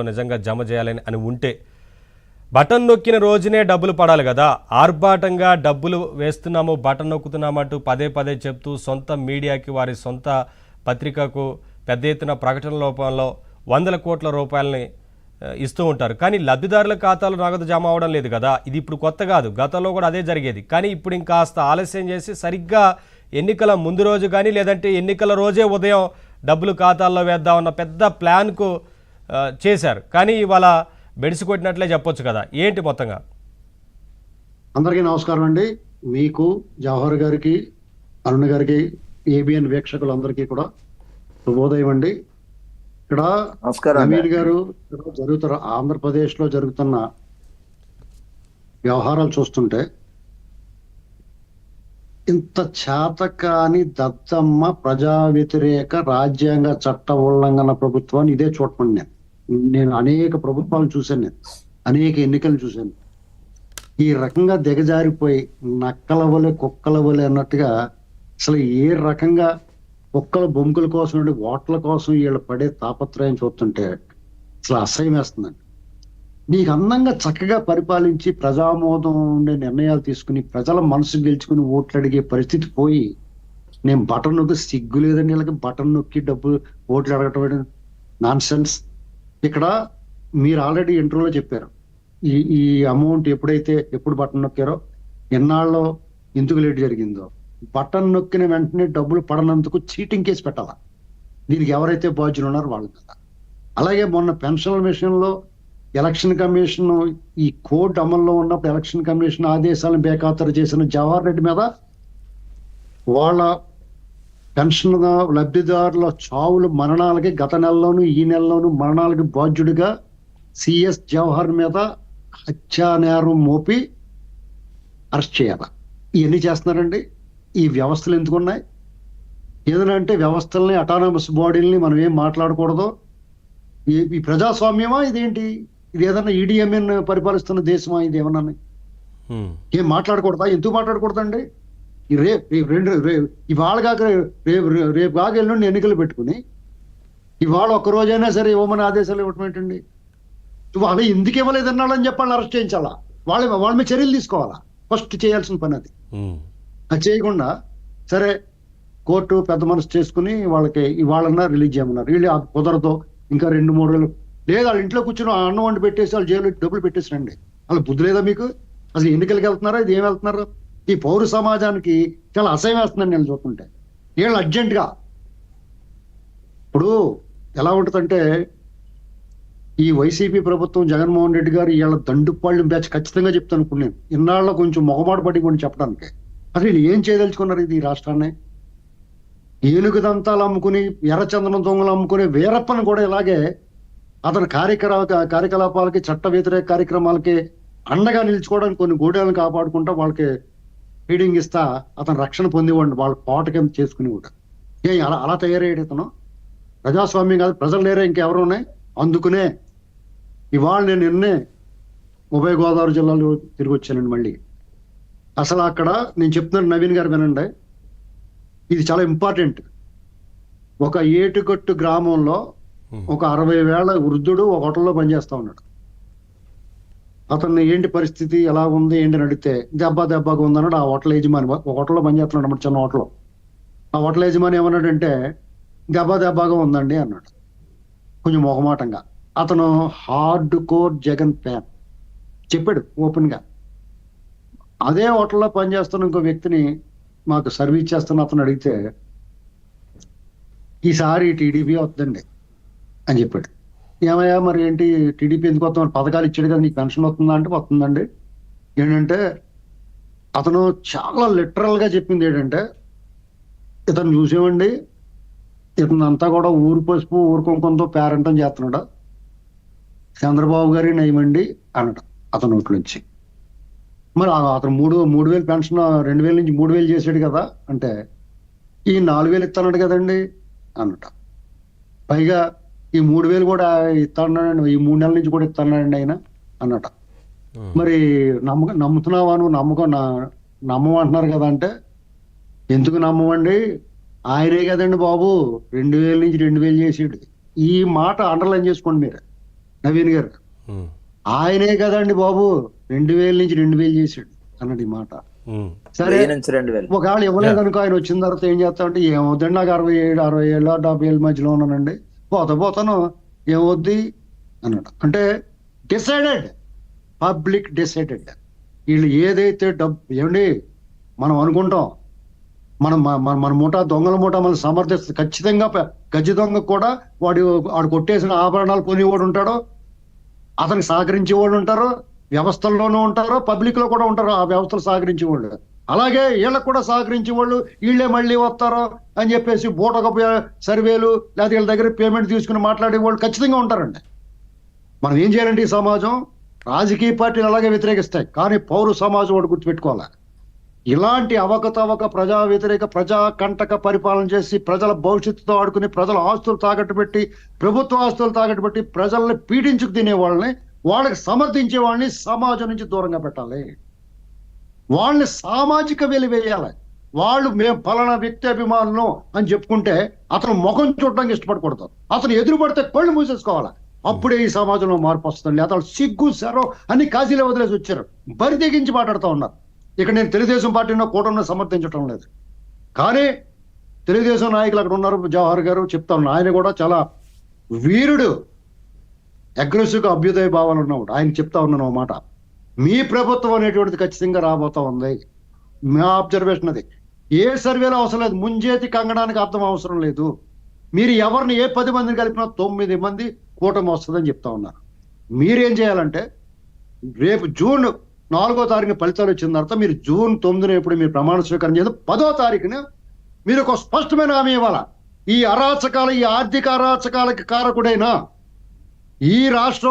నిజంగా జమ చేయాలని అని ఉంటే బటన్ నొక్కిన రోజునే డబ్బులు పడాలి కదా. ఆర్భాటంగా డబ్బులు వేస్తున్నాము బటన్ నొక్కుతున్నామంటూ పదే పదే చెప్తూ సొంత మీడియాకి వారి సొంత పత్రికకు పెద్ద ఎత్తున ప్రకటన రూపంలో వందల కోట్ల రూపాయలని ఇస్తూ ఉంటారు. కానీ లబ్ధిదారుల ఖాతాలో నగదు జమ అవడం లేదు కదా. ఇది ఇప్పుడు కొత్త కాదు. గతంలో కూడా అదే జరిగేది. కానీ ఇప్పుడు ఇంకాస్త ఆలస్యం చేసి సరిగ్గా ఎన్నికల ముందు రోజు కానీ లేదంటే ఎన్నికల రోజే ఉదయం డబ్బులు ఖాతాల్లో వేద్దామన్న పెద్ద ప్లాన్కు చేశారు. కానీ ఇవాళ బెడిసి కొట్టినట్లే చెప్పొచ్చు కదా. ఏంటి మొత్తంగా? అందరికీ నమస్కారం అండి. మీకు జవహర్ గారికి అరుణ్ గారికి ఏబిఎన్ వీక్షకులందరికీ కూడా శుభోదయం అండి. ఇక్కడ. నవీన్ గారు ఇక్కడ జరుగుతున్న ఆంధ్రప్రదేశ్లో జరుగుతున్న వ్యవహారాలు చూస్తుంటే ఇంత చేతకాని దత్తమ్మ ప్రజా వ్యతిరేక రాజ్యాంగ చట్ట ఉల్లంఘన ప్రభుత్వాన్ని ఇదే చూడమని నేను. నేను అనేక ప్రభుత్వాలను చూశాను నేను. అనేక ఎన్నికలు చూశాను. ఈ రకంగా దిగజారిపోయి నక్కల వలె కుక్కల వలె అన్నట్టుగా అసలు ఏ రకంగా కుక్కల బొంకుల కోసం నుండి ఓట్ల కోసం వీళ్ళు పడే తాపత్రయం చూస్తుంటే అసలు అసహ్యం వేస్తుందండి. నీకు అందంగా చక్కగా పరిపాలించి ప్రజామోదం ఉండే నిర్ణయాలు తీసుకుని ప్రజల మనసు గెలుచుకుని ఓట్లు అడిగే పరిస్థితి పోయి నేను బటన్ నొక్కి సిగ్గు లేదండి వీళ్ళకి. బటన్ నొక్కి డబ్బు ఓట్లు అడగటం నాన్ సెన్స్ ఇక్కడ మీరు ఆల్రెడీ ఇంటర్వ్యూలో చెప్పారు. ఈ ఈ అమౌంట్ ఎప్పుడైతే ఎప్పుడు బటన్ నొక్కారో ఎన్నాళ్ళలో ఎందుకు లేట్ జరిగిందో. బటన్ నొక్కిన వెంటనే డబ్బులు పడనందుకు చీటింగ్ కేసు పెట్టాలా? దీనికి ఎవరైతే బాధ్యులు ఉన్నారో వాళ్ళ మీద అలాగే మొన్న పెన్షన్ల విషయంలో ఎలక్షన్ కమిషన్ ఈ కోడ్ అమల్లో ఉన్నప్పుడు ఎలక్షన్ కమిషన్ ఆదేశాలను బేఖాతరు చేసిన జవహర్ రెడ్డి మీద వాళ్ళ పెన్షన్ లబ్ధిదారుల చావులు మరణాలకి గత నెలలోను ఈ నెలలోను మరణాలకి బాధ్యుడిగా సిఎస్ జవహర్ మీద హత్యా నేరం మోపి అరెస్ట్ చేయాలి. ఇవన్నీ చేస్తున్నారండి. ఈ వ్యవస్థలు ఎందుకు ఉన్నాయి ఏదైనా అంటే వ్యవస్థల్ని అటానమస్ బాడీలని మనం ఏం మాట్లాడకూడదు. ఈ ఈ ప్రజాస్వామ్యమా ఇదేంటి? ఇది ఏదన్నా ఈడిఎంఎన్ పరిపాలిస్తున్న దేశమా ఇది ఏమన్నా. ఏం మాట్లాడకూడదా? ఎందుకు మాట్లాడకూడదండి? రేపు రేపు రెండు ఇవాళ కాక రేపు రేపు కాక ఎల్లుండి ఎన్నికలు పెట్టుకుని ఇవాళ ఒక్క రోజైనా సరే ఇవ్వమని ఆదేశాలు ఇవ్వటం ఏంటండి? వాళ్ళు ఎందుకు ఇవ్వలేదన్నాళ్ళని చెప్పాలని అరెస్ట్ చేయించాలా? వాళ్ళ వాళ్ళ మీద చర్యలు తీసుకోవాలా? ఫస్ట్ చేయాల్సిన పని అది. అది చేయకుండా సరే కోర్టు పెద్ద మనసు చేసుకుని వాళ్ళకి ఇవాళన్నా రిలీజ్ చేయమన్నారు. వీళ్ళు కుదరదు. ఇంకా రెండు మూడు రోజులు. లేదు వాళ్ళ ఇంట్లో కూర్చొని ఆ అన్నం వండి పెట్టేసి వాళ్ళు జైలు డబ్బులు పెట్టేసి రండి. వాళ్ళ బుద్ధి లేదా మీకు? అసలు ఎన్నికలకి వెళ్తున్నారా? ఇది ఏం వెళ్తున్నారు? ఈ పౌర సమాజానికి చాలా అసహ్యం వేస్తుందని నేను చూస్తుంటే. వీళ్ళు అర్జెంటుగా. ఇప్పుడు ఎలా ఉంటుందంటే ఈ వైసీపీ ప్రభుత్వం జగన్మోహన్ రెడ్డి గారు వీళ్ళ దండుపాళ్ళు బ్యాచ్ ఖచ్చితంగా చెప్తాను ఇప్పుడు నేను ఇన్నాళ్ళ కొంచెం మొగమాట పడి కొన్ని చెప్పడానికి. అసలు వీళ్ళు ఏం చేయదలుచుకున్నారు ఇది ఈ రాష్ట్రాన్ని? ఏనుగు దంతాలు అమ్ముకుని ఎర్రచందనం దొంగలు అమ్ముకునే వీరప్పను కూడా ఇలాగే అతని కార్యక్రమ కార్యకలాపాలకి చట్ట వ్యతిరేక కార్యక్రమాలకి అండగా నిలుచుకోవడానికి కొన్ని గోడలను కాపాడుకుంటా వాళ్ళకి ఫీడింగ్ ఇస్తా అతను రక్షణ పొందేవాడిని వాళ్ళ పాటకం చేసుకునేవాడు. ఏ అలా అలా తయారయ్యాడు ఇతను. ప్రజాస్వామ్యం కాదు ప్రజలు లేరే ఇంకెవరు ఉన్నాయి? అందుకునే ఇవాళ నేను నిన్నే ఉభయ గోదావరి జిల్లాలో తిరిగి వచ్చానండి మళ్ళీ. అసలు అక్కడ నేను చెప్తున్నాను నవీన్ గారు వినండి. ఇది చాలా ఇంపార్టెంట్. ఒక ఏటుగట్టు గ్రామంలో. ఒక అరవై వేల వృద్ధుడు ఒక హోటల్లో పనిచేస్తా ఉన్నాడు. అతన్ని ఏంటి పరిస్థితి ఎలా ఉంది ఏంటి అని అడిగితే దెబ్బ దెబ్బగా ఉందన్నాడు ఆ హోటల్ యజమాని. ఒక హోటల్లో పనిచేస్తున్నాడు అన్నమాట చిన్న హోటల్లో ఆ హోటల్ యజమాని ఏమన్నాడంటే దెబ్బ దెబ్బగా ఉందండి అన్నాడు. కొంచెం మొహమాటంగా. అతను హార్డ్ కోర్ జగన్ ఫ్యాన్. చెప్పాడు ఓపెన్గా అదే హోటల్లో పనిచేస్తున్న ఇంకో వ్యక్తిని మాకు సర్వీస్ చేస్తున్న అతను అడిగితే ఈసారి టీడీపీ వద్దండి అని చెప్పాడు. ఏమయ్యా మరి ఏంటి టీడీపీ ఎందుకు వస్తాం పథకాలు ఇచ్చాడు కదా నీకు పెన్షన్ వస్తుందా అంటే వస్తుందండి. ఏంటంటే అతను చాలా లిటరల్గా చెప్పింది ఏంటంటే ఇతను చూసేవండి ఇతను అంతా కూడా ఊరు పసుపు ఊరు కుంకుమతో పేరంటం చేస్తున్నాడు. చంద్రబాబు గారి నయమండి అన్నట అతను నోట్ల నుంచి. మరి అతను మూడు మూడు వేలు పెన్షన్ రెండు వేల నుంచి మూడు వేలు చేశాడు కదా అంటే ఈ నాలుగు వేలు ఇస్తానడు కదండి అన్నట పైగా ఈ మూడు వేలు కూడా ఇస్తాడండి ఈ మూడు నెలల నుంచి కూడా ఇస్తాడండి ఆయన అన్నట. మరి నమ్మకం నమ్ముతున్నావా నువ్వు? నమ్మకం నా- నమ్మమంటున్నారు కదా అంటే ఎందుకు నమ్మమండి? ఆయనే కదండి బాబు. రెండు వేల నుంచి రెండు వేలు చేసాడు. ఈ మాట అండర్లైన్ చేసుకోండి మీరు నవీన్ గారు. ఆయనే కదండి బాబు. రెండు వేల నుంచి రెండు వేలు చేశాడు అన్నది ఈ మాట. సరే. ఒకవేళ ఇవ్వలేదు అనుకో ఆయన వచ్చిన తర్వాత ఏం చేస్తామంటే ఏమవుతుందండి నాకు అరవై ఏడు అరవై ఏళ్ళు డెబ్బై ఏళ్ళ మధ్యలో ఉన్నానండి. పోతాను ఏమవుద్ది? అన్నాడు. అంటే డిసైడెడ్ పబ్లిక్ డిసైడెడ్ వీళ్ళు ఏదైతే డబ్బు ఏమండి? మనం అనుకుంటాం. మనం మన మన మూట దొంగల మూట మనం సమర్థిస్తుంది. ఖచ్చితంగా ప- గజ్జి దొంగ కూడా వాడు వాడు కొట్టేసిన ఆభరణాలు కొనేవాడు ఉంటాడో. అతనికి సహకరించే వాళ్ళు ఉంటారు. వ్యవస్థల్లోనూ ఉంటారు. పబ్లిక్లో కూడా ఉంటారు. ఆ వ్యవస్థలు సహకరించేవాళ్ళు. అలాగే వీళ్ళకు కూడా సహకరించే వాళ్ళు వీళ్ళే మళ్ళీ వస్తారు అని చెప్పేసి బూటక సర్వేలు లేదా వీళ్ళ దగ్గర పేమెంట్ తీసుకుని మాట్లాడే వాళ్ళు ఖచ్చితంగా ఉంటారండి. మనం ఏం చేయాలండి ఈ సమాజం? రాజకీయ పార్టీలు అలాగే వ్యతిరేకిస్తాయి కానీ పౌర సమాజం ఒకటి గుర్తుపెట్టుకోవాలి. ఇలాంటి అవకతవక ప్రజా వ్యతిరేక ప్రజా కంటక పరిపాలన చేసి ప్రజల భవిష్యత్తుతో ఆడుకుని ప్రజల ఆస్తులు తాకట్టు పెట్టి ప్రభుత్వ ఆస్తులు తాకట్టు పెట్టి ప్రజల్ని పీడించుకు తినే వాళ్ళని వాళ్ళకి సమర్థించే వాళ్ళని సమాజం నుంచి దూరంగా పెట్టాలి. వాళ్ళని సామాజిక వెలివేయాలి వాళ్ళు మేము ఫలానా వ్యక్తి అభిమానులు అని చెప్పుకుంటే అతను ముఖం చూడడానికి ఇష్టపడకూడదు. అతను ఎదురు పడితే కళ్ళు మూసేసుకోవాలి. అప్పుడే ఈ సమాజంలో మార్పు వస్తుంది అతను సిగ్గు సరో అని కాశీలో వదిలేసి వచ్చారు. బరి తెగించి మాట్లాడుతూ ఉన్నారు. ఇక్కడ నేను తెలుగుదేశం పార్టీలో కూటమిని సమర్థించడం లేదు. కానీ తెలుగుదేశం నాయకులు అక్కడ ఉన్నారు జవహర్ గారు చెప్తా ఉన్నారు ఆయన కూడా చాలా వీరుడు అగ్రెసివ్గా అభ్యుదయ భావాలు ఉన్నవాడు. ఆయన చెప్తా ఉన్నాను మాట. మీ ప్రభుత్వం అనేటువంటిది ఖచ్చితంగా రాబోతా ఉంది. మా అబ్జర్వేషన్ అది. ఏ సర్వేలో అవసరం లేదు. ముంజేతి కంగడానికి అర్థం అవసరం లేదు. మీరు ఎవరిని ఏ పది మందిని కలిపినా తొమ్మిది మంది కూటమి వస్తుందని చెప్తా ఉన్నారు మీరేం చేయాలంటే రేపు జూన్ నాలుగో తారీఖున ఫలితాలు వచ్చిన తర్వాత మీరు జూన్ తొమ్మిదిన ఎప్పుడు మీరు ప్రమాణ స్వీకారం చేయాలి. పదో తారీఖున మీరు ఒక స్పష్టమైన హామీ ఇవ్వాలా? ఈ అరాచకాల ఈ ఆర్థిక అరాచకాలకి కారకుడైన ఈ రాష్ట్రం